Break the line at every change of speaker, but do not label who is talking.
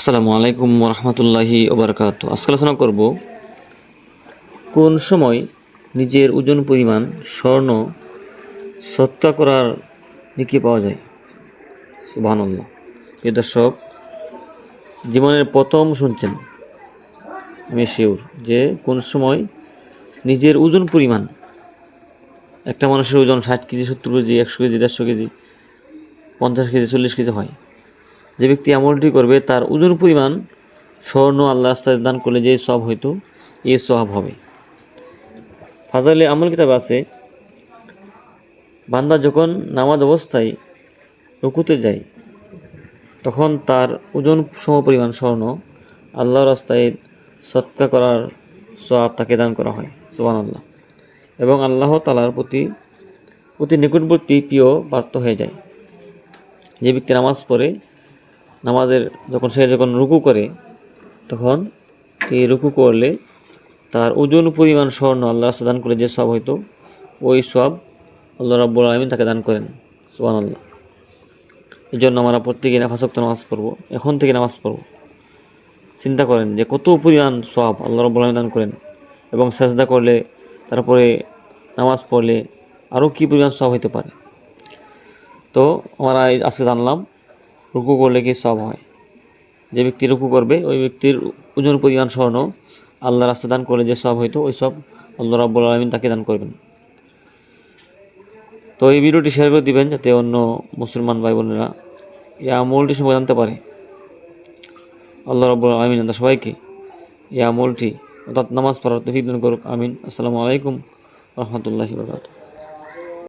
আসসালামু আলাইকুম রহমতুল্লাহি ওবরকাত। আজকে আলোচনা করব কোন সময় নিজের ওজন পরিমাণ স্বর্ণ সৎকা করার নিকি পাওয়া যায়? সুবহানাল্লাহ। প্রিয় দর্শক, জীবনের প্রথম শুনছেন আমি শিওর যে কোন সময় নিজের ওজন পরিমাণ, একটা মানুষের ওজন ষাট কেজি, সত্তর কেজি, একশো কেজি, দেড়শো কেজি, পঞ্চাশ কেজি, চল্লিশ কেজি হয়। যে ব্যক্তি আমলটি করবে, তার ওজন পরিমাণ স্বর্ণ আল্লাহ রাস্তায় দান করলে যে সব হইতো এ সব হবে। ফাজালে আমল কিতাব আছে, বান্দা যখন নামাজ অবস্থায় রুকুতে যায়, তখন তার ওজন সম পরিমাণ স্বর্ণ আল্লাহ রাস্তায় সৎকা করার সব তাকে দান করা হয় সোবান আল্লাহ এবং আল্লাহ তালার প্রতি প্রতি নিকটবর্তী প্রিয় প্রাপ্ত হয়ে যায়। যে ব্যক্তি নামাজ পড়ে নামাজের যখন সে যখন রুকু করে, তখন এই রুকু করলে তার ওজন পরিমাণ স্বর্ণ আল্লাহ দান করে যে সব হয়তো ওই সব আল্লাহ রাব্বুল আলমিন তাকে দান করেন। সোহান আল্লাহ এই জন্য আমরা প্রত্যেকে নাফাসক্ত নামাজ পড়ব, এখন থেকে নামাজ পড়ব। চিন্তা করেন যে কত পরিমাণ সব আল্লাহ রব্বুল আলমিন দান করেন এবং সেজদা করলে, তারপরে নামাজ পড়লে আরও কী পরিমাণ সব হইতে পারে। তো আমরা আজকে জানলাম রুকু করলে কি সব হয়? যে ব্যক্তি রুকু করবে, ওই ব্যক্তির ওজন পরিমাণ স্বর্ণ আল্লাহ রাস্তা দান করলে যে সব হইতো, ওই সব আল্লাহ রাব্বুল আলমিন তাকে দান করবেন। তো এই ভিডিওটি শেয়ার করে দিবেন যাতে অন্য মুসলমান ভাই বোনেরা এই আমলটি সম্পর্কে জানতে পারে। আল্লাহ রাব্বুল আলমিন আমরা সবাইকে এই আমলটি, অর্থাৎ নামাজ পড়ার তফিক দান করুক, আমিন। আসসালামু আলাইকুম রহমতুল্লাহি বারকাতুহ।